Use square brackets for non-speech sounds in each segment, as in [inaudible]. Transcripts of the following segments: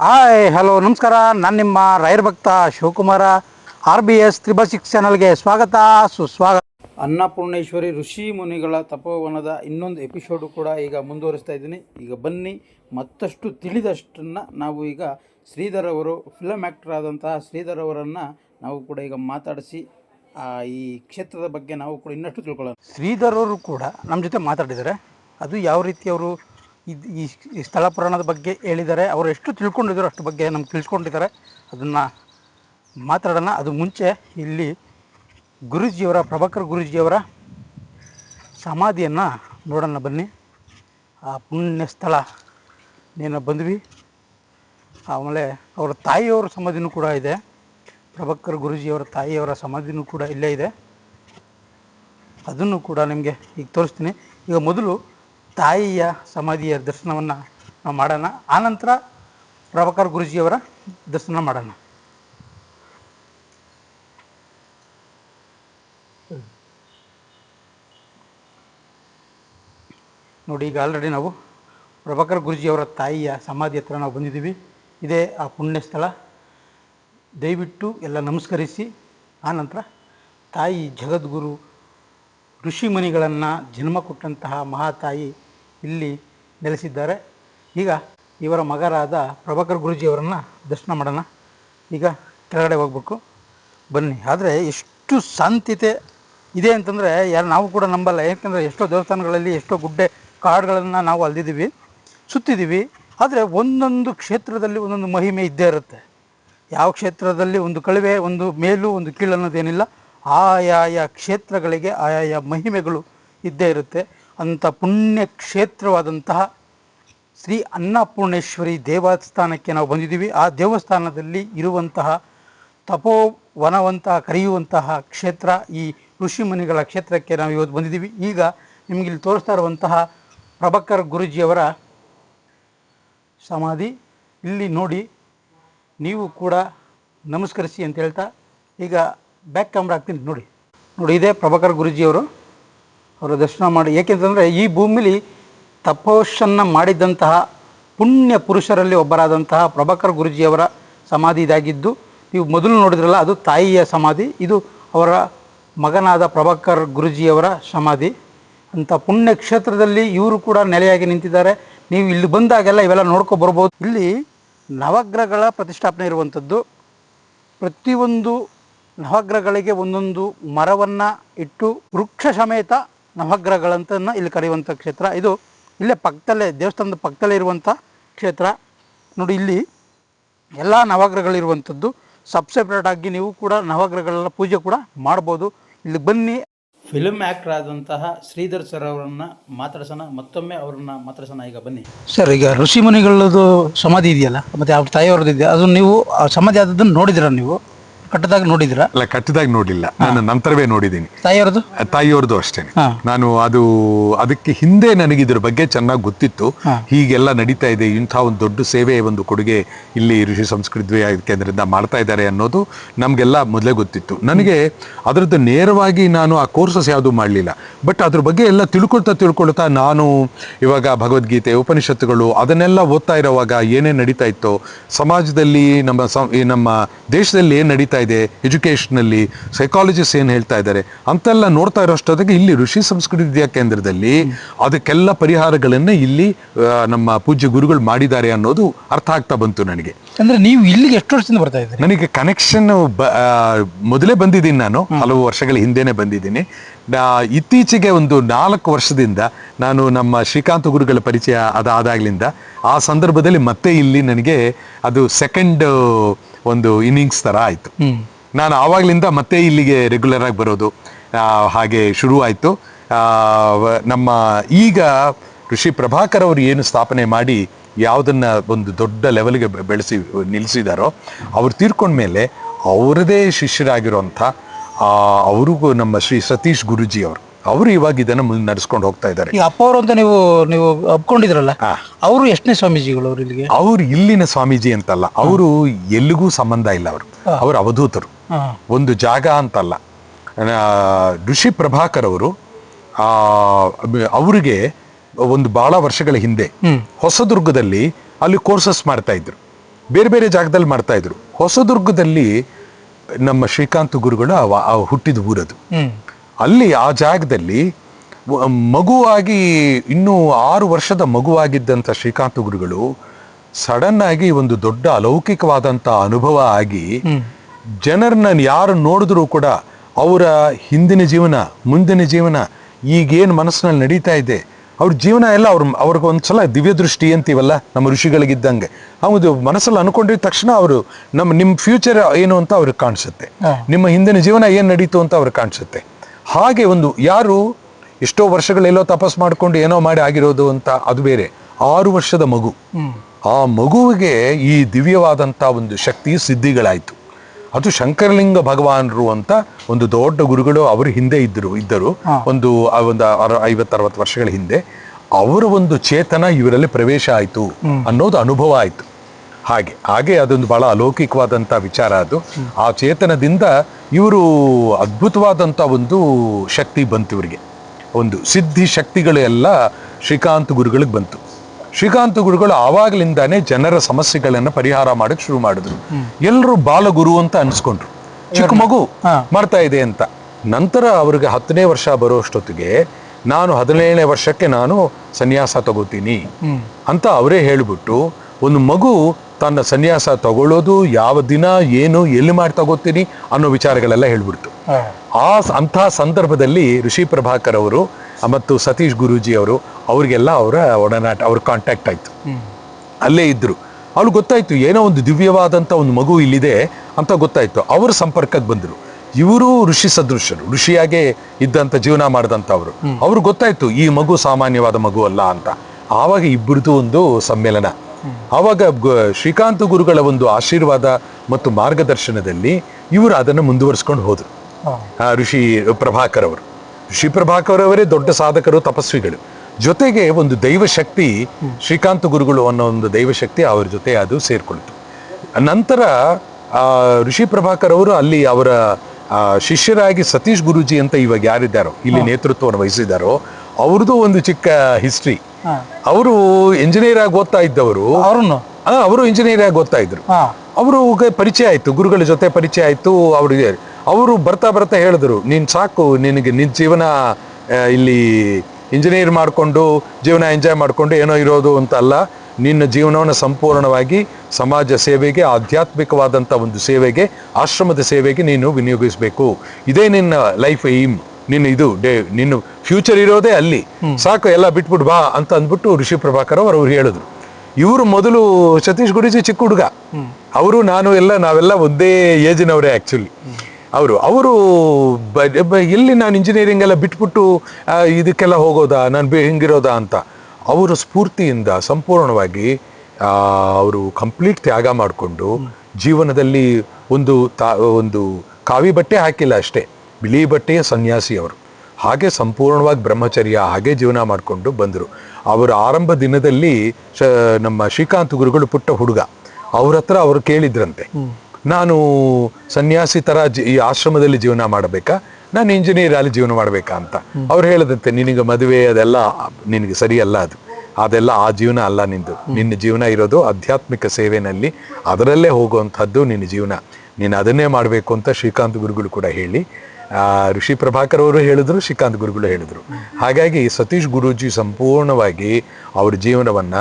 Hi hello ನಮಸ್ಕಾರ. ನಾನು ನಿಮ್ಮ ರಾಯರ್ ಭಕ್ತ Shivakumara. R B S triple six ಚಾನಲ್ಗೆ ಸ್ವಾಗತ ಸುಸ್ವಾಗತ. ಅನ್ನಪೂರ್ಣೇಶ್ವರಿ ಋಷಿ ಮುನಿಗಳ ತಪೋವನದ ಇನ್ನೊಂದು ಎಪಿಸೋಡು ಕೂಡ ಈಗ ಮುಂದುವರಿಸ್ತಾ ಇದ್ದೀನಿ. ಈಗ ಬನ್ನಿ ಮತ್ತಷ್ಟು ತಿಳಿದಷ್ಟನ್ನು ನಾವು ಈಗ ಶ್ರೀಧರ್ ಅವರು ಫಿಲಮ್ ಆ್ಯಕ್ಟರ್ ಆದಂತಹ ಶ್ರೀಧರ್ ಅವರನ್ನು ನಾವು ಕೂಡ ಈಗ ಮಾತಾಡಿಸಿ ಆ, ಈ ಕ್ಷೇತ್ರದ ಬಗ್ಗೆ ನಾವು ಕೂಡ ಇನ್ನಷ್ಟು ತಿಳ್ಕೊಳ್ಳೋಣ. ಶ್ರೀಧರ್ ಅವರು ಕೂಡ ನಮ್ಮ ಜೊತೆ ಮಾತಾಡಿದ್ದಾರೆ. ಅದು ಯಾವ ರೀತಿ ಅವರು ಇದು ಈ ಈ ಸ್ಥಳ ಪುರಾಣದ ಬಗ್ಗೆ ಹೇಳಿದ್ದಾರೆ ಅವರು ಎಷ್ಟು ತಿಳ್ಕೊಂಡಿದ್ದಾರೋ ಅಷ್ಟು ಬಗ್ಗೆ ನಮ್ಗೆ ತಿಳಿಸ್ಕೊಂಡಿದ್ದಾರೆ. ಅದನ್ನು ಮಾತಾಡೋಣ. ಅದು ಮುಂಚೆ ಇಲ್ಲಿ ಗುರುಜಿಯವರ, ಪ್ರಭಾಕರ್ ಗುರುಜಿಯವರ ಸಮಾಧಿಯನ್ನು ನೋಡೋಣ ಬನ್ನಿ. ಆ ಪುಣ್ಯ ಸ್ಥಳ ನೀನು ಬಂದ್ವಿ. ಆಮೇಲೆ ಅವರ ತಾಯಿಯವರ ಸಮಾಧಿನೂ ಕೂಡ ಇದೆ. ಪ್ರಭಾಕರ್ ಗುರುಜಿಯವರ ತಾಯಿಯವರ ಸಮಾಧಿನೂ ಕೂಡ ಇಲ್ಲೇ ಇದೆ. ಅದನ್ನು ಕೂಡ ನಿಮಗೆ ಈಗ ತೋರಿಸ್ತೀನಿ. ಈಗ ಮೊದಲು ತಾಯಿಯ ಸಮಾಧಿಯ ದರ್ಶನವನ್ನು ನಾವು ಮಾಡೋಣ. ಆನಂತರ ಪ್ರಭಾಕರ್ ಗುರುಜಿಯವರ ದರ್ಶನ ಮಾಡೋಣ. ನೋಡಿ, ಈಗ ಆಲ್ರೆಡಿ ನಾವು ಪ್ರಭಾಕರ್ ಗುರುಜಿಯವರ ತಾಯಿಯ ಸಮಾಧಿ ಹತ್ರ ನಾವು ಬಂದಿದ್ದೀವಿ. ಇದೇ ಆ ಪುಣ್ಯ ಸ್ಥಳ ದಯವಿಟ್ಟು ಎಲ್ಲ ನಮಸ್ಕರಿಸಿ, ಆನಂತರ ತಾಯಿ ಜಗದ್ಗುರು ಋಷಿಮುನಿಗಳನ್ನು ಜನ್ಮ ಕೊಟ್ಟಂತಹ ಮಹಾತಾಯಿ ಇಲ್ಲಿ ನೆಲೆಸಿದ್ದಾರೆ. ಈಗ ಇವರ ಮಗರಾದ ಪ್ರಭಾಕರ್ ಗುರೂಜಿಯವರನ್ನು ದರ್ಶನ ಮಾಡೋಣ. ಈಗ ಕೆಳಗಡೆ ಹೋಗ್ಬೇಕು. ಬನ್ನಿ. ಆದರೆ ಎಷ್ಟು ಶಾಂತಿತೆ ಇದೆ ಅಂತಂದರೆ ಯಾರು ನಾವು ಕೂಡ ನಂಬಲ್ಲ. ಯಾಕಂದರೆ ಎಷ್ಟೋ ದೇವಸ್ಥಾನಗಳಲ್ಲಿ ಎಷ್ಟೋ ಗುಡ್ಡೆ ಕಾಡುಗಳನ್ನು ನಾವು ಅಲ್ದಿದ್ದೀವಿ, ಸುತ್ತಿದ್ದೀವಿ. ಆದರೆ ಒಂದೊಂದು ಕ್ಷೇತ್ರದಲ್ಲಿ ಒಂದೊಂದು ಮಹಿಮೆ ಇದ್ದೇ ಇರುತ್ತೆ. ಯಾವ ಕ್ಷೇತ್ರದಲ್ಲಿ ಒಂದು ಕಳುವೆ, ಒಂದು ಮೇಲು, ಒಂದು ಕೀಳು ಅನ್ನೋದೇನಿಲ್ಲ. ಆಯಾಯ ಕ್ಷೇತ್ರಗಳಿಗೆ ಆಯಾಯ ಮಹಿಮೆಗಳು ಇದ್ದೇ ಇರುತ್ತೆ. ಅಂಥ ಪುಣ್ಯ ಕ್ಷೇತ್ರವಾದಂತಹ ಶ್ರೀ ಅನ್ನಪೂರ್ಣೇಶ್ವರಿ ದೇವಸ್ಥಾನಕ್ಕೆ ನಾವು ಬಂದಿದ್ದೀವಿ. ಆ ದೇವಸ್ಥಾನದಲ್ಲಿ ಇರುವಂತಹ ತಪೋವನವಂತಹ ಕರೆಯುವಂತಹ ಕ್ಷೇತ್ರ, ಈ ಋಷಿಮುನಿಗಳ ಕ್ಷೇತ್ರಕ್ಕೆ ನಾವು ಇವತ್ತು ಬಂದಿದ್ದೀವಿ. ಈಗ ನಿಮಗೆ ಇಲ್ಲಿ ತೋರಿಸ್ತಾ ಇರುವಂತಹ ಪ್ರಭಾಕರ್ ಗುರುಜಿಯವರ ಸಮಾಧಿ. ಇಲ್ಲಿ ನೋಡಿ, ನೀವು ಕೂಡ ನಮಸ್ಕರಿಸಿ ಅಂತ ಹೇಳ್ತಾ, ಈಗ ಬ್ಯಾಕ್ ಕ್ಯಾಮ್ರಾ ಹಾಕ್ತೀನಿ ನೋಡಿ. ನೋಡಿ, ಇದೇ ಪ್ರಭಾಕರ್ ಗುರೂಜಿಯವರು. ಅವರ ದರ್ಶನ ಮಾಡಿ. ಏಕೆಂತಂದರೆ ಈ ಭೂಮಿಲಿ ತಪೋಷನ್ನು ಮಾಡಿದಂತಹ ಪುಣ್ಯ ಪುರುಷರಲ್ಲಿ ಒಬ್ಬರಾದಂತಹ ಪ್ರಭಾಕರ್ ಗುರುಜಿಯವರ ಸಮಾಧಿ ಇದಾಗಿದ್ದು, ನೀವು ಮೊದಲು ನೋಡಿದ್ರಲ್ಲ, ಅದು ತಾಯಿಯ ಸಮಾಧಿ. ಇದು ಅವರ ಮಗನಾದ ಪ್ರಭಾಕರ್ ಗುರುಜಿಯವರ ಸಮಾಧಿ. ಅಂಥ ಪುಣ್ಯ ಕ್ಷೇತ್ರದಲ್ಲಿ ಇವರು ಕೂಡ ನೆಲೆಯಾಗಿ ನಿಂತಿದ್ದಾರೆ. ನೀವು ಇಲ್ಲಿ ಬಂದಾಗೆಲ್ಲ ಇವೆಲ್ಲ ನೋಡ್ಕೊ ಬರ್ಬೋದು. ಇಲ್ಲಿ ನವಗ್ರಹಗಳ ಪ್ರತಿಷ್ಠಾಪನೆ ಇರುವಂಥದ್ದು. ಪ್ರತಿಯೊಂದು ನವಗ್ರಹಗಳಿಗೆ ಒಂದೊಂದು ಮರವನ್ನು ಇಟ್ಟು ವೃಕ್ಷ ಸಮೇತ ನವಗ್ರಹಗಳಂತನ್ನು ಇಲ್ಲಿ ಕರೆಯುವಂಥ ಕ್ಷೇತ್ರ. ಇದು ಇಲ್ಲೇ ಪಕ್ಕದಲ್ಲೇ ದೇವಸ್ಥಾನದ ಪಕ್ಕದಲ್ಲೇ ಇರುವಂಥ ಕ್ಷೇತ್ರ. ನೋಡಿ ಇಲ್ಲಿ ಎಲ್ಲ ನವಗ್ರಹಗಳಿರುವಂಥದ್ದು ಸಬ್ ಸೆಪ್ರೇಟ್ ಆಗಿ ನೀವು ಕೂಡ ನವಗ್ರಹಗಳ ಪೂಜೆ ಕೂಡ ಮಾಡ್ಬೋದು. ಇಲ್ಲಿ ಬನ್ನಿ. ಫಿಲಮ್ ಆ್ಯಕ್ಟರ್ ಆದಂತಹ ಶ್ರೀಧರ್ ಸರ್ ಅವರನ್ನು ಮಾತಾಡ್ಸೋಣ. ಮತ್ತೊಮ್ಮೆ ಅವರನ್ನು ಮಾತಾಡ್ಸೋಣ. ಈಗ ಬನ್ನಿ. ಸರ್ ಈಗ ಋಷಿ ಮುನಿಗಳದ್ದು ಸಮಾಧಿ ಇದೆಯಲ್ಲ? ಮತ್ತು ಅವ್ರ ತಾಯಿಯವ್ರದ್ದು ಇದೆಯಾ? ಅದು ನೀವು ಆ ಸಮಾಧಿ ಆದದ್ದನ್ನು ನೋಡಿದಿರ ನೀವು? ಕಟ್ಟದಾಗ ನೋಡಿದಿರಾ ಅಲ್ಲ ಕಟ್ಟದಾಗ ನೋಡಿಲ್ಲ. ನಾನು ನಂತರವೇ ನೋಡಿದ್ದೀನಿ. ತಾಯಿಯವರದು ತಾಯಿಯವರದು ಅಷ್ಟೇ. ನಾನು ಅದು ಅದಕ್ಕೆ ಹಿಂದೆ ನನಗೆ ಇದ್ರ ಬಗ್ಗೆ ಚೆನ್ನಾಗಿ ಗೊತ್ತಿತ್ತು. ಹೀಗೆಲ್ಲ ನಡೀತಾ ಇದೆ. ಇಂಥ ಒಂದು ದೊಡ್ಡ ಸೇವೆ ಒಂದು ಕೊಡುಗೆ ಇಲ್ಲಿ ಋಷಿ ಸಂಸ್ಕೃತಿ ಕೇಂದ್ರದಿಂದ ಮಾಡ್ತಾ ಇದ್ದಾರೆ ಅನ್ನೋದು ನಮಗೆಲ್ಲ ಮೊದಲೇ ಗೊತ್ತಿತ್ತು. ನನಗೆ ಅದರದ್ದು ನೇರವಾಗಿ ನಾನು ಆ ಕೋರ್ಸಸ್ ಯಾವುದು ಮಾಡಲಿಲ್ಲ. ಬಟ್ ಅದ್ರ ಬಗ್ಗೆ ಎಲ್ಲ ತಿಳ್ಕೊಳ್ತಾ ತಿಳ್ಕೊಳ್ತಾ ನಾನು ಇವಾಗ ಭಗವದ್ಗೀತೆ ಉಪನಿಷತ್ತುಗಳು ಅದನ್ನೆಲ್ಲ ಓದ್ತಾ ಇರೋವಾಗ ಏನೇನು ನಡೀತಾ ಇತ್ತೋ ಸಮಾಜದಲ್ಲಿ ನಮ್ಮ ನಮ್ಮ ದೇಶದಲ್ಲಿ ಏನು ನಡೀತಾ ಇದೆ ಎಜುಕೇಷನಲ್ಲಿ ಸೈಕಾಲಜಿಸ್ಟ್ ಏನು ಹೇಳ್ತಾ ಇದ್ದಾರೆ ಅಂತೆಲ್ಲ ನೋಡ್ತಾ ಇರೋಷ್ಟೊತ್ತಿಗೆ ಇಲ್ಲಿ ಋಷಿ ಸಂಸ್ಕೃತಿ ವಿದ್ಯಾ ಕೇಂದ್ರದಲ್ಲಿ ಅದಕ್ಕೆಲ್ಲ ಪರಿಹಾರಗಳನ್ನು ಇಲ್ಲಿ ನಮ್ಮ ಪೂಜ್ಯ ಗುರುಗಳು ಮಾಡಿದ್ದಾರೆ ಅನ್ನೋದು ಅರ್ಥ ಆಗ್ತಾ ಬಂತು ನನಗೆ. ಅಂದ್ರೆ ನೀವು ಇಲ್ಲಿಗೆ ಎಷ್ಟು ವರ್ಷದಿಂದ ಬರ್ತಾ ಇದ್ದೀರಿ? ನನಗೆ ಕನೆಕ್ಷನ್ ಮೊದಲೇ ಬಂದಿದ್ದೀನಿ ನಾನು ಹಲವು ವರ್ಷಗಳ ಹಿಂದೆನೆ ಬಂದಿದ್ದೀನಿ. ಇತ್ತೀಚೆಗೆ ಒಂದು ನಾಲ್ಕು ವರ್ಷದಿಂದ ನಾನು ನಮ್ಮ ಶ್ರೀಕಾಂತ ಗುರುಗಳ ಪರಿಚಯ ಅದಾದಾಗ್ಲಿಂದ ಆ ಸಂದರ್ಭದಲ್ಲಿ ಮತ್ತೆ ಇಲ್ಲಿ ನನಗೆ ಅದು ಸೆಕೆಂಡ್ ಒಂದು ಇನ್ನಿಂಗ್ಸ್ ಥರ ಆಯಿತು. ನಾನು ಆವಾಗ್ಲಿಂದ ಮತ್ತೆ ಇಲ್ಲಿಗೆ ರೆಗ್ಯುಲರ್ ಆಗಿ ಬರೋದು ಹಾಗೆ ಶುರು ಆಯ್ತು. ನಮ್ಮ ಈಗ ಋಷಿ ಪ್ರಭಾಕರ್ ಅವರು ಏನು ಸ್ಥಾಪನೆ ಮಾಡಿ ಯಾವುದನ್ನ ಒಂದು ದೊಡ್ಡ ಲೆವೆಲ್ಗೆ ಬೆಳೆಸಿ ನಿಲ್ಲಿಸಿದಾರೋ ಅವ್ರು ತೀರ್ಕೊಂಡ್ಮೇಲೆ ಅವರದೇ ಶಿಷ್ಯರಾಗಿರುವಂಥ ಅವ್ರಿಗೂ ನಮ್ಮ ಶ್ರೀ ಸತೀಶ್ ಗುರುಜಿ ಅವರು ಅವರು ಇವಾಗ ಇದನ್ನು ಮುಂದೆ ನಡೆಸ್ಕೊಂಡು ಹೋಗ್ತಾ ಇದ್ದಾರೆ. ಈಗ ಅಪ್ಪ ಅವರು ಅಂತ ನೀವು ನೀವು ಒಪ್ಕೊಂಡಿದ್ರಲ್ಲ ಅವರು ಎಷ್ಟನೇ ಸ್ವಾಮೀಜಿಗಳು ಅವರು ಇಲ್ಲಿಗೆ? ಅವ್ರು ಇಲ್ಲಿನ ಸ್ವಾಮೀಜಿ ಅಂತಲ್ಲ ಅವರು ಎಲ್ಲಿಗೂ ಸಂಬಂಧ ಇಲ್ಲ ಅವರು. ಅವರು ಅವಧೂತರು. ಒಂದು ಜಾಗ ಅಂತಲ್ಲ ಋಷಿ ಪ್ರಭಾಕರ್ ಅವರು ಆ, ಅವರಿಗೆ ಒಂದು ಬಹಳ ವರ್ಷಗಳ ಹಿಂದೆ ಹೊಸದುರ್ಗದಲ್ಲಿ ಅಲ್ಲಿ ಕೋರ್ಸಸ್ ಮಾಡ್ತಾ ಇದ್ರು. ಬೇರೆ ಬೇರೆ ಜಾಗದಲ್ಲಿ ಮಾಡ್ತಾ ಇದ್ರು. ಹೊಸದುರ್ಗದಲ್ಲಿ ನಮ್ಮ ಶ್ರೀಕಾಂತ್ ಗುರುಗಳು ಹುಟ್ಟಿದ ಊರದು. ಅಲ್ಲಿ ಆ ಜಾಗದಲ್ಲಿ ಮಗುವಾಗಿ ಇನ್ನೂ ಆರು ವರ್ಷದ ಮಗುವಾಗಿದ್ದಂಥ ಶ್ರೀಕಾಂತ ಗುರುಗಳು ಸಡನ್ ಆಗಿ ಒಂದು ದೊಡ್ಡ ಅಲೌಕಿಕವಾದಂಥ ಅನುಭವ ಆಗಿ ಜನರನ್ನ ಯಾರು ನೋಡಿದ್ರೂ ಕೂಡ ಅವರ ಹಿಂದಿನ ಜೀವನ ಮುಂದಿನ ಜೀವನ ಈಗೇನು ಮನಸ್ಸಿನಲ್ಲಿ ನಡೀತಾ ಇದೆ. ಅವ್ರ ಜೀವನ ಎಲ್ಲ ಅವ್ರ ಅವ್ರಿಗೆ ಒಂದ್ಸಲ ದಿವ್ಯ ದೃಷ್ಟಿ ಅಂತೀವಲ್ಲ ನಮ್ಮ ಋಷಿಗಳಿಗಿದ್ದಂಗೆ. ಹೌದು ಮನಸ್ಸಲ್ಲಿ ಅನ್ಕೊಂಡಿದ ತಕ್ಷಣ ಅವರು ನಮ್ಮ ನಿಮ್ಮ ಫ್ಯೂಚರ್ ಏನು ಅಂತ ಅವ್ರಿಗೆ ಕಾಣಿಸುತ್ತೆ. ನಿಮ್ಮ ಹಿಂದಿನ ಜೀವನ ಏನು ನಡೀತು ಅಂತ ಅವ್ರಿಗೆ ಕಾಣಿಸುತ್ತೆ. ಹಾಗೆ ಒಂದು ಯಾರು ಎಷ್ಟೋ ವರ್ಷಗಳೆಲ್ಲೋ ತಪಸ್ ಮಾಡ್ಕೊಂಡು ಏನೋ ಮಾಡಿ ಆಗಿರೋದು ಅಂತ ಅದು ಬೇರೆ. ಆರು ವರ್ಷದ ಮಗು. ಆ ಮಗುವಿಗೆ ಈ ದಿವ್ಯವಾದಂಥ ಒಂದು ಶಕ್ತಿ ಸಿದ್ಧಿಗಳಾಯಿತು. ಅದು ಶಂಕರಲಿಂಗ ಭಗವಾನರು ಅಂತ ಒಂದು ದೊಡ್ಡ ಗುರುಗಳು ಅವರು ಹಿಂದೆ ಇದ್ದರು ಇದ್ದರು. ಒಂದು ಒಂದು ಅರ- ಐವತ್ತರವತ್ತು ವರ್ಷಗಳ ಹಿಂದೆ. ಅವರ ಒಂದು ಚೇತನ ಇವರಲ್ಲಿ ಪ್ರವೇಶ ಆಯಿತು ಅನ್ನೋದು ಅನುಭವ ಆಯಿತು. ಹಾಗೆ ಹಾಗೆ ಅದೊಂದು ಬಹಳ ಅಲೌಕಿಕವಾದಂಥ ವಿಚಾರ ಅದು. ಆ ಚೇತನದಿಂದ ಇವರು ಅದ್ಭುತವಾದಂಥ ಒಂದು ಶಕ್ತಿ ಬಂತು ಇವರಿಗೆ. ಒಂದು ಸಿದ್ಧಿ ಶಕ್ತಿಗಳು ಎಲ್ಲ ಶ್ರೀಕಾಂತ್ ಗುರುಗಳಿಗೆ ಬಂತು. ಶ್ರೀಕಾಂತ್ ಗುರುಗಳು ಆವಾಗಲಿಂದಾನೇ ಜನರ ಸಮಸ್ಯೆಗಳನ್ನು ಪರಿಹಾರ ಮಾಡಕ್ ಶುರು ಮಾಡಿದ್ರು. ಎಲ್ಲರೂ ಬಾಲಗುರು ಅಂತ ಅನ್ಸ್ಕೊಂಡ್ರು. ಚಿಕ್ಕ ಮಗು ಮಾಡ್ತಾ ಇದೆ ಅಂತ. ನಂತರ ಅವ್ರಿಗೆ ಹತ್ತನೇ ವರ್ಷ ಬರೋಷ್ಟೊತ್ತಿಗೆ ನಾನು ಹದಿನೇಳನೇ ವರ್ಷಕ್ಕೆ ನಾನು ಸನ್ಯಾಸ ತಗೋತೀನಿ ಅಂತ ಅವರೇ ಹೇಳಿಬಿಟ್ಟು ಒಂದು ಮಗು ತನ್ನ ಸನ್ಯಾಸ ತಗೊಳ್ಳೋದು ಯಾವ ದಿನ ಏನು ಎಲ್ಲಿ ಮಾಡಿ ತಗೋತೀನಿ ಅನ್ನೋ ವಿಚಾರಗಳೆಲ್ಲ ಹೇಳ್ಬಿಡ್ತು. ಆ ಅಂಥ ಅಂತಹ ಸಂದರ್ಭದಲ್ಲಿ ಋಷಿ ಪ್ರಭಾಕರ್ ಅವರು ಮತ್ತು ಸತೀಶ್ ಗುರೂಜಿ ಅವರು ಅವರಿಗೆಲ್ಲ ಅವರ ಒಡನಾಟ ಅವ್ರ ಕಾಂಟ್ಯಾಕ್ಟ್ ಆಯ್ತು. ಅಲ್ಲೇ ಇದ್ದರು ಅವ್ಳು ಗೊತ್ತಾಯ್ತು ಏನೋ ಒಂದು ದಿವ್ಯವಾದಂಥ ಒಂದು ಮಗು ಇಲ್ಲಿದೆ ಅಂತ ಗೊತ್ತಾಯ್ತು. ಅವರು ಸಂಪರ್ಕಕ್ಕೆ ಬಂದರು. ಇವರು ಋಷಿ ಸದೃಶರು ಋಷಿಯಾಗೆ ಇದ್ದಂಥ ಜೀವನ ಮಾಡಿದಂಥವ್ರು. ಅವ್ರಿಗೆ ಗೊತ್ತಾಯ್ತು ಈ ಮಗು ಸಾಮಾನ್ಯವಾದ ಮಗು ಅಲ್ಲ ಅಂತ. ಆವಾಗ ಇಬ್ಬರದು ಒಂದು ಸಮ್ಮೇಳನ. ಆವಾಗ ಗ- ಶ್ರೀಕಾಂತ ಗುರುಗಳ ಒಂದು ಆಶೀರ್ವಾದ ಮತ್ತು ಮಾರ್ಗದರ್ಶನದಲ್ಲಿ ಇವರು ಅದನ್ನು ಮುಂದುವರಿಸ್ಕೊಂಡು ಹೋದರು. ಋಷಿ ಪ್ರಭಾಕರ್ ಅವರು. ಋಷಿ ಪ್ರಭಾಕರ್ ಅವರೇ ದೊಡ್ಡ ಸಾಧಕರು ತಪಸ್ವಿಗಳು. ಜೊತೆಗೆ ಒಂದು ದೈವ ಶಕ್ತಿ ಶ್ರೀಕಾಂತ ಗುರುಗಳು ಅನ್ನೋ ಒಂದು ದೈವ ಶಕ್ತಿ ಅವ್ರ ಜೊತೆ ಅದು ಸೇರ್ಕೊಳ್ತು. ನಂತರ ಆ ಋಷಿ ಪ್ರಭಾಕರ್ ಅವರು ಅಲ್ಲಿ ಅವರ ಶಿಷ್ಯರಾಗಿ ಸತೀಶ್ ಗುರುಜಿ ಅಂತ ಇವಾಗ ಯಾರಿದ್ದಾರೋ ಇಲ್ಲಿ ನೇತೃತ್ವವನ್ನು ವಹಿಸಿದ್ದಾರೋ ಅವ್ರದ್ದು ಒಂದು ಚಿಕ್ಕ ಹಿಸ್ಟ್ರಿ. ಅವರು ಇಂಜಿನಿಯರ್ ಆಗಿ ಓದ್ತಾ ಇದ್ದವರು. ಅವರು ಇಂಜಿನಿಯರ್ ಆಗಿ ಓದ್ತಾ ಇದ್ರು. ಅವರು ಪರಿಚಯ ಆಯ್ತು ಗುರುಗಳ ಜೊತೆ ಪರಿಚಯ ಆಯ್ತು ಅವ್ರಿಗೆ ಅವರು ಬರ್ತಾ ಬರ್ತಾ ಹೇಳಿದ್ರು ನೀನ್ ಸಾಕು ನಿನಗೆ ನಿನ್ ಜೀವನ ಇಲ್ಲಿ ಇಂಜಿನಿಯರ್ ಮಾಡಿಕೊಂಡು ಜೀವನ ಎಂಜಾಯ್ ಮಾಡಿಕೊಂಡು ಏನೋ ಇರೋದು ಅಂತ ಅಲ್ಲ ನಿನ್ನ ಜೀವನವನ್ನು ಸಂಪೂರ್ಣವಾಗಿ ಸಮಾಜ ಸೇವೆಗೆ ಆಧ್ಯಾತ್ಮಿಕವಾದಂಥ ಒಂದು ಸೇವೆಗೆ ಆಶ್ರಮದ ಸೇವೆಗೆ ನೀನು ವಿನಿಯೋಗಿಸಬೇಕು. ಇದೇ ನಿನ್ನ ಲೈಫ್ ಏಮ್ ನಿನ್ನ ಇದು ಡೇ ನಿನ್ನ ಫ್ಯೂಚರ್ ಇರೋದೇ ಅಲ್ಲಿ. ಸಾಕು ಎಲ್ಲ ಬಿಟ್ಬಿಟ್ಟು ಬಾ ಅಂತ ಅಂದ್ಬಿಟ್ಟು ಋಷಿ ಪ್ರಭಾಕರ್ ಅವರು ಅವ್ರು ಹೇಳಿದ್ರು. ಇವರು ಮೊದಲು ಸತೀಶ್ ಗುರುಜಿ ಚಿಕ್ಕ ಹುಡುಗ. ಅವರು ನಾನು ಎಲ್ಲ ನಾವೆಲ್ಲ ಒಂದೇ ಏಜಿನವರೇ ಆ್ಯಕ್ಚುಲಿ ಅವರು ಅವರು ಎಲ್ಲಿ ನಾನು ಇಂಜಿನಿಯರಿಂಗ್ ಎಲ್ಲ ಬಿಟ್ಬಿಟ್ಟು ಇದಕ್ಕೆಲ್ಲ ಹೋಗೋದಾ ನಾನು ಬೇ ಹಿಂಗಿರೋದಾ ಅಂತ. ಅವರ ಸ್ಫೂರ್ತಿಯಿಂದ ಸಂಪೂರ್ಣವಾಗಿ ಅವರು ಕಂಪ್ಲೀಟ್ ತ್ಯಾಗ ಮಾಡಿಕೊಂಡು ಜೀವನದಲ್ಲಿ ಒಂದು ತಾ ಒಂದು ಕಾವಿ ಬಟ್ಟೆ ಹಾಕಿಲ್ಲ ಅಷ್ಟೇ. ಬಿಳಿ ಬಟ್ಟೆಯ ಸನ್ಯಾಸಿ ಅವರು ಹಾಗೆ ಸಂಪೂರ್ಣವಾಗಿ ಬ್ರಹ್ಮಚರ್ಯ ಹಾಗೆ ಜೀವನ ಮಾಡಿಕೊಂಡು ಬಂದರು. ಅವರ ಆರಂಭ ದಿನದಲ್ಲಿ ಶ- ನಮ್ಮ ಶ್ರೀಕಾಂತ್ ಗುರುಗಳು ಪುಟ್ಟ ಹುಡುಗ. ಅವ್ರ ಹತ್ರ ಅವರು ಕೇಳಿದ್ರಂತೆ. ನಾನು ಸನ್ಯಾಸಿ ಥರ ಜಿ- ಈ ಆಶ್ರಮದಲ್ಲಿ ಜೀವನ ಮಾಡಬೇಕಾ? ನಾನು ಇಂಜಿನಿಯರ್ ಅಲ್ಲಿ ಜೀವನ ಮಾಡಬೇಕಾ? ಅಂತ. ಅವ್ರು ಹೇಳಿದಂತೆ ನಿನಗೆ ಮದುವೆ ಅದೆಲ್ಲ ನಿನಗೆ ಸರಿಯಲ್ಲ ಅದು. ಅದೆಲ್ಲ ಆ ಜೀವನ ಅಲ್ಲ ನಿಂದು. ನಿನ್ನ ಜೀವನ ಇರೋದು ಆಧ್ಯಾತ್ಮಿಕ ಸೇವೆನಲ್ಲಿ. ಅದರಲ್ಲೇ ಹೋಗುವಂಥದ್ದು ನಿನ್ನ ಜೀವನ. ನೀನು ಅದನ್ನೇ ಮಾಡಬೇಕು ಅಂತ ಶ್ರೀಕಾಂತ್ ಗುರುಗಳು ಕೂಡ ಹೇಳಿ ಋಷಿ ಪ್ರಭಾಕರ್ ಅವರು ಹೇಳಿದ್ರು ಶ್ರೀಕಾಂತ್ ಗುರುಗಳು ಹೇಳಿದ್ರು. ಹಾಗಾಗಿ ಸತೀಶ್ ಗುರೂಜಿ ಸಂಪೂರ್ಣವಾಗಿ ಅವರ ಜೀವನವನ್ನ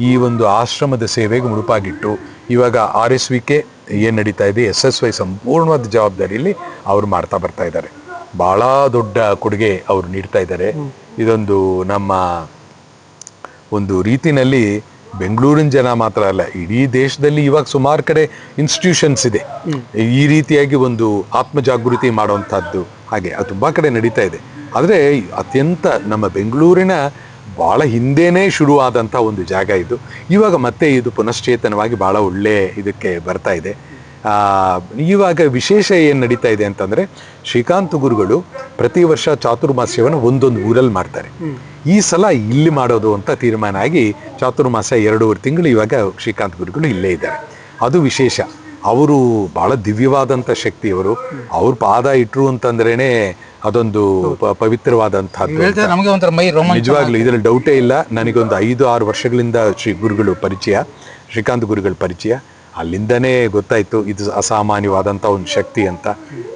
ಈ ಒಂದು ಆಶ್ರಮದ ಸೇವೆಗೆ ಮುಡುಪಾಗಿಟ್ಟು ಇವಾಗ ಆರ್ ಎಸ್ ವಿ ಕೆ ಏನು ನಡೀತಾ ಇದೆ ಎಸ್ ಎಸ್ ವೈ ಸಂಪೂರ್ಣವಾದ ಜವಾಬ್ದಾರಿಯಲ್ಲಿ ಅವರು ಮಾಡ್ತಾ ಬರ್ತಾ ಇದ್ದಾರೆ. ಬಹಳ ದೊಡ್ಡ ಕೊಡುಗೆ ಅವರು ನೀಡ್ತಾ ಇದ್ದಾರೆ. ಇದೊಂದು ನಮ್ಮ ಒಂದು ರೀತಿನಲ್ಲಿ ಬೆಂಗಳೂರಿನ ಜನ ಮಾತ್ರ ಅಲ್ಲ, ಇಡೀ ದೇಶದಲ್ಲಿ ಇವಾಗ ಸುಮಾರು ಕಡೆ ಇನ್ಸ್ಟಿಟ್ಯೂಷನ್ಸ್ ಇದೆ. ಈ ರೀತಿಯಾಗಿ ಒಂದು ಆತ್ಮ ಜಾಗೃತಿ ಮಾಡುವಂಥದ್ದು ಹಾಗೆ, ಅದು ತುಂಬ ಕಡೆ ನಡೀತಾ ಇದೆ. ಆದರೆ ಅತ್ಯಂತ ನಮ್ಮ ಬೆಂಗಳೂರಿನ ಭಾಳ ಹಿಂದೆನೇ ಶುರುವಾದಂಥ ಒಂದು ಜಾಗ ಇದು. ಇವಾಗ ಮತ್ತೆ ಇದು ಪುನಶ್ಚೇತನವಾಗಿ ಭಾಳ ಒಳ್ಳೆ ಇದಕ್ಕೆ ಬರ್ತಾ ಇದೆ. ಇವಾಗ ವಿಶೇಷ ಏನು ನಡೀತಾ ಇದೆ ಅಂತಂದ್ರೆ ಶ್ರೀಕಾಂತ್ ಗುರುಗಳು ಪ್ರತಿ ವರ್ಷ ಚಾತುರ್ಮಾಸ್ಯವನ್ನು ಒಂದೊಂದು ಊರಲ್ಲಿ ಮಾಡ್ತಾರೆ. ಈ ಸಲ ಇಲ್ಲಿ ಮಾಡೋದು ಅಂತ ತೀರ್ಮಾನ ಆಗಿ ಚಾತುರ್ಮಾಸ ಎರಡೂವರೆ ತಿಂಗಳು ಇವಾಗ ಶ್ರೀಕಾಂತ್ ಗುರುಗಳು ಇಲ್ಲೇ ಇದ್ದಾರೆ. ಅದು ವಿಶೇಷ. ಅವರು ಬಹಳ ದಿವ್ಯವಾದಂಥ ಶಕ್ತಿಯವರು ಅವ್ರ ಪಾದ ಇಟ್ಟರು ಅಂತಂದ್ರೇ ಅದೊಂದು ಪ- ಪವಿತ್ರವಾದಂಥದ್ದು ನಿಜವಾಗ್ಲೂ ಇದರಲ್ಲಿ ಡೌಟೇ ಇಲ್ಲ. ನನಗೊಂದು ಐದು ಆರು ವರ್ಷಗಳಿಂದ ಶ್ರೀ ಗುರುಗಳು ಪರಿಚಯ ಶ್ರೀಕಾಂತ್ ಗುರುಗಳ ಪರಿಚಯ. ಅಲ್ಲಿಂದನೇ ಗೊತ್ತಾಯ್ತು ಇದು ಅಸಾಮಾನ್ಯವಾದಂಥ ಒಂದು ಶಕ್ತಿ ಅಂತ.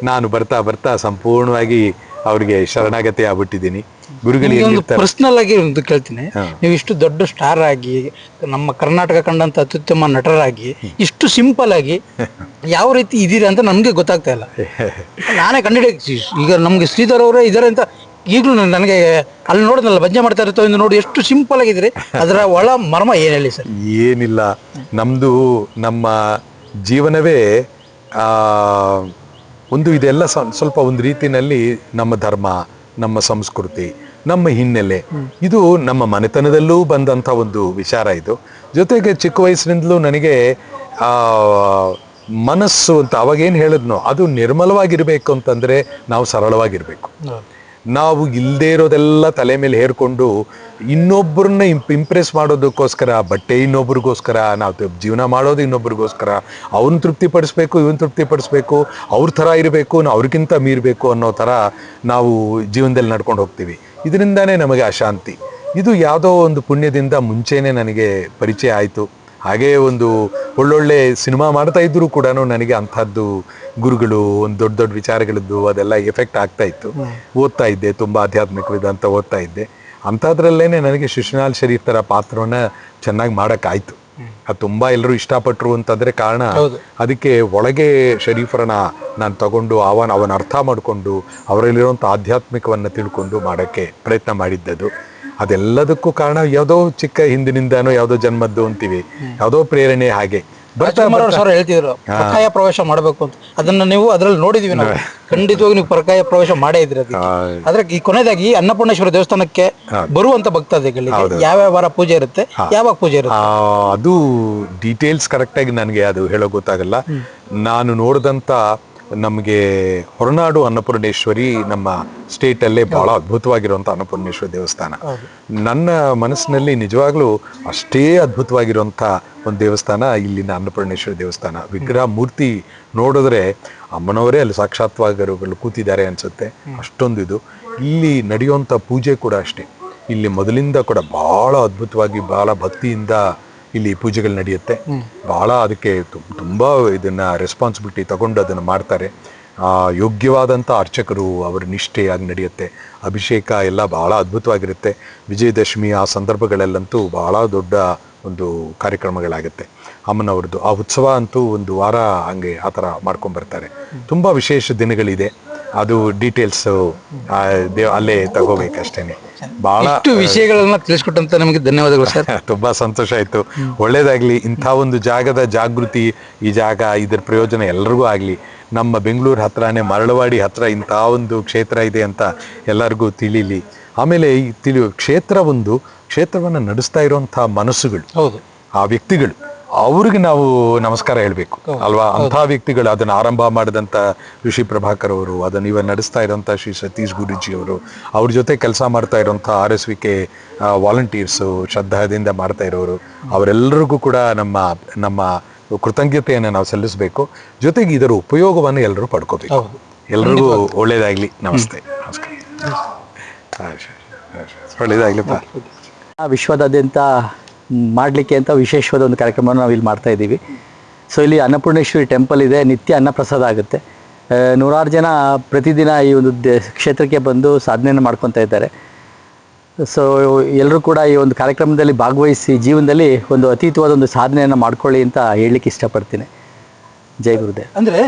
ನಾನು ಬರ್ತಾ ಬರ್ತಾ ಸಂಪೂರ್ಣವಾಗಿ ಅವ್ರಿಗೆ ಶರಣಾಗತಿ ಆಗ್ಬಿಟ್ಟಿದ್ದೀನಿ. ಗುರುಗಳು ನಿಮ್ಗೆ ಒಂದು ಪರ್ಸನಲ್ ಆಗಿ ಒಂದು ಕೇಳ್ತೀನಿ. ನೀವು ಇಷ್ಟು ದೊಡ್ಡ ಸ್ಟಾರ್ ಆಗಿ ನಮ್ಮ ಕರ್ನಾಟಕ ಕಂಡಂತ ಅತ್ಯುತ್ತಮ ನಟರಾಗಿ ಇಷ್ಟು ಸಿಂಪಲ್ ಆಗಿ ಯಾವ ರೀತಿ ಇದೀರಾ ಅಂತ ನಮ್ಗೆ ಗೊತ್ತಾಗ್ತಾ ಇಲ್ಲ. [laughs] ನಾನೇ ಕಂಡಿಡಿ ಈಗ ನಮ್ಗೆ ಶ್ರೀಧರ್ ಅವರೇ ಇದಾರೆ ಅಂತ ಈಗಲೂ ನನಗೆ ಅಲ್ಲಿ ನೋಡಿದ್ನಲ್ಲ ಭಜನೆ ಮಾಡ್ತಾ ಇರ್ತಾವೆ ಎಂದು ನೋಡಿ ಎಷ್ಟು ಸಿಂಪಲ್ ಆಗಿದ್ರೆ ಅದರ [laughs] ಒಳ ಮರ್ಮ ಏನ್ ಹೇಳಿ ಸರ್? ಏನಿಲ್ಲ. ನಮ್ದು ನಮ್ಮ ಜೀವನವೇ ಆ, ಒಂದು ಇದೆಲ್ಲ ಸ್ವಲ್ಪ ಒಂದು ರೀತಿಯಲ್ಲಿ ನಮ್ಮ ಧರ್ಮ ನಮ್ಮ ಸಂಸ್ಕೃತಿ. ನಮ್ಮ ಹಿನ್ನೆಲೆ. ಇದು ನಮ್ಮ ಮನೆತನದಲ್ಲೂ ಬಂದಂಥ ಒಂದು ವಿಚಾರ ಇದು. ಜೊತೆಗೆ ಚಿಕ್ಕ ವಯಸ್ಸಿನಿಂದಲೂ ನನಗೆ ಆ, ಮನಸ್ಸು ಅಂತ ಅವಾಗೇನು ಹೇಳಿದ್ನೋ ಅದು ನಿರ್ಮಲವಾಗಿರ್ಬೇಕು ಅಂತಂದ್ರೆ ನಾವು ಸರಳವಾಗಿರಬೇಕು. ನಾವು ಇಲ್ಲದೆ ಇರೋದೆಲ್ಲ ತಲೆ ಮೇಲೆ ಹೇರ್ಕೊಂಡು ಇನ್ನೊಬ್ಬರನ್ನ ಇಂಪ್ರೆಸ್ ಮಾಡೋದಕ್ಕೋಸ್ಕರ ಬಟ್ಟೆ ಇನ್ನೊಬ್ರಿಗೋಸ್ಕರ ನಾವು ಜೀವನ ಮಾಡೋದು ಇನ್ನೊಬ್ರಿಗೋಸ್ಕರ ಅವ್ರನ್ನ ತೃಪ್ತಿಪಡಿಸ್ಬೇಕು ಇವನ್ ತೃಪ್ತಿಪಡಿಸ್ಬೇಕು ಅವ್ರ ಥರ ಇರಬೇಕು ನಾವು ಅವ್ರಿಗಿಂತ ಮೀರಬೇಕು ಅನ್ನೋ ಥರ ನಾವು ಜೀವನದಲ್ಲಿ ನಡ್ಕೊಂಡು ಹೋಗ್ತೀವಿ. ಇದರಿಂದಾನೇ ನಮಗೆ ಅಶಾಂತಿ. ಇದು ಯಾವುದೋ ಒಂದು ಪುಣ್ಯದಿಂದ ಮುಂಚೆನೇ ನನಗೆ ಪರಿಚಯ ಆಯಿತು. ಹಾಗೇ ಒಂದು ಒಳ್ಳೊಳ್ಳೆ ಸಿನಿಮಾ ಮಾಡ್ತಾ ಇದ್ರು ಕೂಡ ನನಗೆ ಅಂಥದ್ದು ಗುರುಗಳು ಒಂದು ದೊಡ್ಡ ದೊಡ್ಡ ವಿಚಾರಗಳದ್ದು ಅದೆಲ್ಲ ಎಫೆಕ್ಟ್ ಆಗ್ತಾ ಇತ್ತು. ಓದ್ತಾ ಇದ್ದೆ ತುಂಬ ಆಧ್ಯಾತ್ಮಿಕ ಅಂತ ಓದ್ತಾ ಇದ್ದೆ. ಅಂಥದ್ರಲ್ಲೇ ನನಗೆ ಶಿಶುನಾಲ್ ಶರೀಫ್ ಥರ ಪಾತ್ರವನ್ನು ಚೆನ್ನಾಗಿ ಮಾಡೋಕ್ಕಾಯ್ತು. ಅದು ತುಂಬಾ ಎಲ್ಲರೂ ಇಷ್ಟಪಟ್ಟರು ಅಂತಂದ್ರೆ ಕಾರಣ ಅದಕ್ಕೆ ಒಳಗೆ ಶರೀಫರನ್ನ ನಾನು ತಗೊಂಡು ಅವನ ಅವನ ಅರ್ಥ ಮಾಡಿಕೊಂಡು ಅವರಲ್ಲಿರುವಂಥ ಆಧ್ಯಾತ್ಮಿಕವನ್ನು ತಿಳ್ಕೊಂಡು ಮಾಡೋಕ್ಕೆ ಪ್ರಯತ್ನ ಮಾಡಿದ್ದದು. ಅದೆಲ್ಲದಕ್ಕೂ ಕಾರಣ ಯಾವುದೋ ಚಿಕ್ಕ ಹಿಂದಿನಿಂದನೋ ಯಾವುದೋ ಜನ್ಮದ್ದು ಅಂತೀವಿ. ಯಾವುದೋ ಪ್ರೇರಣೆ ಹಾಗೆ. ರಾಜ್ಕುಮಾರ್ ಅವ್ರು ಸರ್ ಹೇಳ್ತಿದ್ರು ಪರಕಾಯ ಪ್ರವೇಶ ಮಾಡಬೇಕು ಅಂತ. ಅದನ್ನ ನೀವು ಅದ್ರಲ್ಲಿ ನೋಡಿದೀವಿ ನಾವು. ಖಂಡಿತವಾಗಿ ನೀವು ಪರಕಾಯ ಪ್ರವೇಶ ಮಾಡೇ ಇದ್ರಿ ಅದಕ್ಕೆ. ಆದ್ರೆ ಈ ಕೊನೆಯದಾಗಿ ಅನ್ನಪೂರ್ಣೇಶ್ವರ ದೇವಸ್ಥಾನಕ್ಕೆ ಬರುವಂತ ಭಕ್ತಾದಿಗಳಿಗೆ ಯಾವ್ಯಾವ ವಾರ ಪೂಜೆ ಇರುತ್ತೆ ಯಾವಾಗ ಪೂಜೆ ಇರುತ್ತೆ? ಅದು ಡೀಟೇಲ್ಸ್ ಕರೆಕ್ಟಾಗಿ ನನಗೆ ಅದು ಹೇಳೋ ಗೊತ್ತಾಗಲ್ಲ. ನಾನು ನೋಡಿದಂಥ ನಮಗೆ ಹೊರನಾಡು ಅನ್ನಪೂರ್ಣೇಶ್ವರಿ ನಮ್ಮ ಸ್ಟೇಟಲ್ಲೇ ಬಹಳ ಅದ್ಭುತವಾಗಿರುವಂಥ ಅನ್ನಪೂರ್ಣೇಶ್ವರಿ ದೇವಸ್ಥಾನ. ನನ್ನ ಮನಸ್ಸಿನಲ್ಲಿ ನಿಜವಾಗ್ಲೂ ಅಷ್ಟೇ ಅದ್ಭುತವಾಗಿರುವಂಥ ಒಂದು ದೇವಸ್ಥಾನ ಇಲ್ಲಿನ ಅನ್ನಪೂರ್ಣೇಶ್ವರಿ ದೇವಸ್ಥಾನ. ವಿಗ್ರಹ ಮೂರ್ತಿ ನೋಡಿದ್ರೆ ಅಮ್ಮನವರೇ ಅಲ್ಲಿ ಸಾಕ್ಷಾತ್ವಾಗರುಗಳು ಕೂತಿದ್ದಾರೆ ಅನ್ಸುತ್ತೆ. ಅಷ್ಟೊಂದು ಇದು. ಇಲ್ಲಿ ನಡೆಯುವಂಥ ಪೂಜೆ ಕೂಡ ಅಷ್ಟೇ. ಇಲ್ಲಿ ಮೊದಲಿಂದ ಕೂಡ ಬಹಳ ಅದ್ಭುತವಾಗಿ ಬಹಳ ಭಕ್ತಿಯಿಂದ ಇಲ್ಲಿ ಪೂಜೆಗಳು ನಡೆಯುತ್ತೆ. ಬಹಳ ಅದಕ್ಕೆ ತುಂಬ ಇದನ್ನ ರೆಸ್ಪಾನ್ಸಿಬಿಲಿಟಿ ತಗೊಂಡು ಅದನ್ನು ಮಾಡ್ತಾರೆ. ಆ, ಯೋಗ್ಯವಾದಂಥ ಅರ್ಚಕರು ಅವರ ನಿಷ್ಠೆಯಾಗಿ ನಡೆಯುತ್ತೆ. ಅಭಿಷೇಕ ಎಲ್ಲ ಬಹಳ ಅದ್ಭುತವಾಗಿರುತ್ತೆ. ವಿಜಯದಶಮಿ ಆ ಸಂದರ್ಭಗಳಲ್ಲಂತೂ ಬಹಳ ದೊಡ್ಡ ಒಂದು ಕಾರ್ಯಕ್ರಮಗಳಾಗುತ್ತೆ. ಅಮ್ಮನವ್ರದ್ದು. ಆ ಉತ್ಸವ ಅಂತೂ ಒಂದು ವಾರ ಹಂಗೆ ಆ ಥರ ಮಾಡ್ಕೊಂಡ್ಬರ್ತಾರೆ ತುಂಬ ವಿಶೇಷ ದಿನಗಳಿದೆ. ಅದು ಡೀಟೇಲ್ಸು ದೇವ್ ಅಲ್ಲೇ ತಗೋಬೇಕಷ್ಟೇನೆ. ಬಹಳ ಇಷ್ಟು ವಿಷಯಗಳನ್ನ ತಿಳಿಸ್ಕೊಟ್ಟಂತ ನಮಗೆ ಧನ್ಯವಾದಗಳು ಸರ್. [laughs] ತುಂಬಾ ಸಂತೋಷ ಆಯ್ತು. ಒಳ್ಳೇದಾಗ್ಲಿ ಇಂಥ ಒಂದು ಜಾಗದ ಜಾಗೃತಿ ಈ ಜಾಗ ಇದರ ಪ್ರಯೋಜನ ಎಲ್ರಿಗೂ ಆಗ್ಲಿ. ನಮ್ಮ ಬೆಂಗಳೂರು ಹತ್ರನೇ ಮರಳವಾಡಿ ಹತ್ರ ಇಂಥ ಒಂದು ಕ್ಷೇತ್ರ ಇದೆ ಅಂತ ಎಲ್ಲರಿಗೂ ತಿಳಿಲಿ. ಆಮೇಲೆ ಈ ತಿಳಿ ಕ್ಷೇತ್ರ ಒಂದು ಕ್ಷೇತ್ರವನ್ನು ನಡೆಸ್ತಾ ಇರುವಂಥ ಮನಸ್ಸುಗಳು ಹೌದು. ಆ ವ್ಯಕ್ತಿಗಳು ಅವ್ರಿಗೆ ನಾವು ನಮಸ್ಕಾರ ಹೇಳ್ಬೇಕು ಅಲ್ವಾ? ಅಂಥ ವ್ಯಕ್ತಿಗಳು ಅದನ್ನ ಆರಂಭ ಮಾಡಿದಂತ ಋಷಿ ಪ್ರಭಾಕರ್ ಅವರು ಅದನ್ನ ಇವ ನಡೆಸ್ತಾ ಇರೋಂಥ ಶ್ರೀ ಸತೀಶ್ ಗುರುಜಿ ಅವರು ಅವ್ರ ಜೊತೆ ಕೆಲಸ ಮಾಡ್ತಾ ಇರೋಂಥ R S V K volunteers ಶ್ರದ್ಧಾದಿಂದ ಮಾಡ್ತಾ ಇರೋರು ಅವರೆಲ್ಲರಿಗೂ ಕೂಡ ನಮ್ಮ ನಮ್ಮ ಕೃತಜ್ಞತೆಯನ್ನು ನಾವು ಸಲ್ಲಿಸಬೇಕು. ಜೊತೆಗೆ ಇದರ ಉಪಯೋಗವನ್ನು ಎಲ್ಲರೂ ಪಡ್ಕೋಬೇಕು. ಎಲ್ರಿಗೂ ಒಳ್ಳೇದಾಗ್ಲಿ. ನಮಸ್ತೆ. ನಮಸ್ಕಾರ. ಒಳ್ಳೇದಾಗ್ಲಿಪ್ಪ ವಿಶ್ವದಾದ್ಯಂತ ಮಾಡಲಿಕ್ಕೆ ಅಂತ ವಿಶೇಷವಾದ ಒಂದು ಕಾರ್ಯಕ್ರಮವನ್ನು ನಾವು ಇಲ್ಲಿ ಮಾಡ್ತಾ ಇದ್ದೀವಿ. ಸೊ ಇಲ್ಲಿ ಅನ್ನಪೂರ್ಣೇಶ್ವರಿ ಟೆಂಪಲ್ ಇದೆ, ನಿತ್ಯ ಅನ್ನಪ್ರಸಾದ ಆಗುತ್ತೆ. ನೂರಾರು ಜನ ಪ್ರತಿದಿನ ಈ ಒಂದು ಕ್ಷೇತ್ರಕ್ಕೆ ಬಂದು ಸಾಧನೆಯನ್ನು ಮಾಡ್ಕೊತಾ ಇದ್ದಾರೆ. ಸೊ ಎಲ್ಲರೂ ಕೂಡ ಈ ಒಂದು ಕಾರ್ಯಕ್ರಮದಲ್ಲಿ ಭಾಗವಹಿಸಿ ಜೀವನದಲ್ಲಿ ಒಂದು ಅತೀತವಾದ ಒಂದು ಸಾಧನೆಯನ್ನು ಮಾಡ್ಕೊಳ್ಳಿ ಅಂತ ಹೇಳಲಿಕ್ಕೆ ಇಷ್ಟಪಡ್ತೀನಿ. ಜೈ ಗುರುದೇವ್ ಅಂದ್ರೆ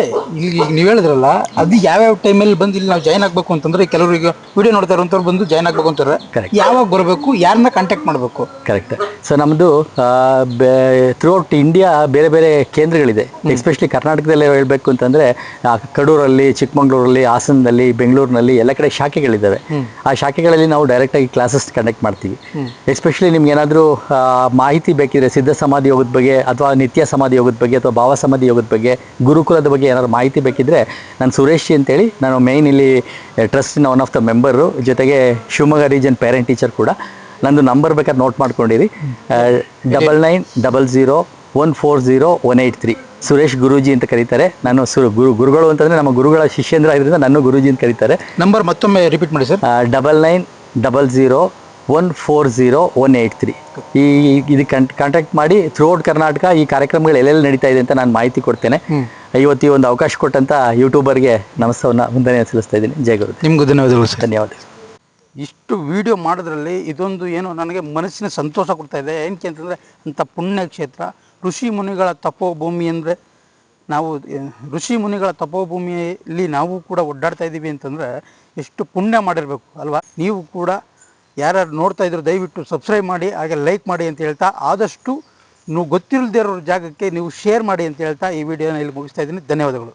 ಈಗ ಈಗ ನೀವು ಹೇಳಿದ್ರಲ್ಲ ಅದು ಯಾವ್ಯಾವ ಟೈಮಲ್ಲಿ ಬಂದು ಇಲ್ಲಿ ನಾವು ಜಾಯ್ನ್ ಆಗ್ಬೇಕು ಅಂತಂದ್ರೆ ಕೆಲವರಿಗೆ ವಿಡಿಯೋ ನೋಡ್ತಾ ಇರೋಂಥವ್ರು ಬಂದು ಜಾಯ್ನ್ ಆಗ್ಬೇಕು ಅಂತಾರೆ. Correct. ಯಾವಾಗ ಬರಬೇಕು ಯಾರನ್ನ ಕಾಂಟ್ಯಾಕ್ಟ್ ಮಾಡಬೇಕು? ಕರೆಕ್ಟ್ ಸೊ ನಮ್ಮದು ಥ್ರೂ ಔಟ್ ಇಂಡಿಯಾ ಬೇರೆ ಬೇರೆ ಕೇಂದ್ರಗಳಿದೆ. ಎಸ್ಪೆಷಲಿ ಕರ್ನಾಟಕದಲ್ಲೇ ಹೇಳಬೇಕು ಅಂತಂದ್ರೆ ಕಡೂರಲ್ಲಿ ಚಿಕ್ಕಮಂಗ್ಳೂರಲ್ಲಿ ಹಾಸನದಲ್ಲಿ ಬೆಂಗಳೂರಿನಲ್ಲಿ ಎಲ್ಲ ಕಡೆ ಶಾಖೆಗಳಿದ್ದಾವೆ. ಆ ಶಾಖೆಗಳಲ್ಲಿ ನಾವು ಡೈರೆಕ್ಟ್ ಆಗಿ ಕ್ಲಾಸಸ್ ಕಂಡಕ್ಟ್ ಮಾಡ್ತೀವಿ. ಎಸ್ಪೆಷಲಿ ನಿಮ್ಗೆ ಏನಾದರೂ ಮಾಹಿತಿ ಬೇಕಿದ್ರೆ ಸಿದ್ಧ ಸಮಾಧಿ ಯೋಗದ ಬಗ್ಗೆ ಅಥವಾ ನಿತ್ಯ ಸಮಾಧಿ ಯೋಗದ ಬಗ್ಗೆ ಅಥವಾ ಭಾವ ಸಮಾಧಿ ಯೋಗದ ಬಗ್ಗೆ ಗುರುಕುಲದ ಬಗ್ಗೆ ಏನಾದ್ರು ಮಾಹಿತಿ ಬೇಕಿದ್ರೆ ನಾನು ಸುರೇಶ್ ಅಂತೇಳಿ. ನಾನು ಮೇನ್ ಇಲ್ಲಿ ಟ್ರಸ್ಟಿನ ಒನ್ ಆಫ್ ದ ಮೆಂಬರು ಜೊತೆಗೆ ಶಿವಮೊಗ್ಗ ರೀಜನ್ ಪೇರೆಂಟ್ ಟೀಚರ್ ಕೂಡ. ನಂದು ನಂಬರ್ ಬೇಕಾದ್ರೆ note ಮಾಡ್ಕೊಂಡಿರಿ. Double nine double zero one four zero one eight three Suresh Guruji ಅಂತ ಕರೀತಾರೆ. ನಾನು ಸುರು ಗುರು ಗುರುಗಳು ಅಂತಂದರೆ ನಮ್ಮ ಗುರುಗಳ ಶಿಷ್ಯಂದ್ರ ಆಗಿರೋದ್ರಿಂದ ನಾನು ಗುರುಜಿ ಅಂತ ಕರೀತಾರೆ. ನಂಬರ್ ಮತ್ತೊಮ್ಮೆ ರಿಪೀಟ್ ಮಾಡಿ sir. Double nine double zero one four zero one eight three ಈ ಇದು ಕಾಂಟ್ಯಾಕ್ಟ್ ಮಾಡಿ ಥ್ರೂಔಟ್ ಕರ್ನಾಟಕ ಈ ಕಾರ್ಯಕ್ರಮಗಳು ಎಲ್ಲೆಲ್ಲಿ ನಡೀತಾ ಇದೆ ಅಂತ ನಾನು ಮಾಹಿತಿ ಕೊಡ್ತೇನೆ. ಇವತ್ತು ಈ ಒಂದು ಅವಕಾಶ ಕೊಟ್ಟಂತ ಯೂಟ್ಯೂಬರ್ಗೆ ನಮಸ್ಸವನ್ನ ವಂದನೆ ಸಲ್ಲಿಸ್ತಾ ಇದ್ದೀನಿ. ಜಯ ಗುರು ನಿಮಗೂ ಧನ್ಯವಾದಗಳು ಧನ್ಯವಾದ ಇಷ್ಟು ವಿಡಿಯೋ ಮಾಡೋದ್ರಲ್ಲಿ ಇದೊಂದು ಏನು ನನಗೆ ಮನಸ್ಸಿನ ಸಂತೋಷ ಕೊಡ್ತಾ ಇದೆ. ಏನಕ್ಕೆ ಅಂತಂದರೆ ಅಂಥ ಪುಣ್ಯ ಕ್ಷೇತ್ರ ಋಷಿ ಮುನಿಗಳ ತಪೋಭೂಮಿ ಅಂದರೆ ನಾವು ಋಷಿ ಮುನಿಗಳ ತಪೋಭೂಮಿಯಲ್ಲಿ ನಾವು ಕೂಡ ಒಡ್ಡಾಡ್ತಾ ಇದ್ದೀವಿ ಅಂತಂದರೆ ಎಷ್ಟು ಪುಣ್ಯ ಮಾಡಿರಬೇಕು ಅಲ್ವಾ? ನೀವು ಕೂಡ ಯಾರ್ಯಾರು ನೋಡ್ತಾ ಇದ್ರು, ದಯವಿಟ್ಟು ಸಬ್ಸ್ಕ್ರೈಬ್ ಮಾಡಿ, ಹಾಗೆ ಲೈಕ್ ಮಾಡಿ ಅಂತ ಹೇಳ್ತಾ ಆದಷ್ಟು ನೀವು ಗೊತ್ತಿಲ್ಲದೇ ಇರೋ ಜಾಗಕ್ಕೆ ನೀವು ಶೇರ್ ಮಾಡಿ ಅಂತ ಹೇಳ್ತಾ ಈ ವಿಡಿಯೋನ ಇಲ್ಲಿ ಮುಗಿಸ್ತಾ ಇದ್ದೀನಿ. ಧನ್ಯವಾದಗಳು.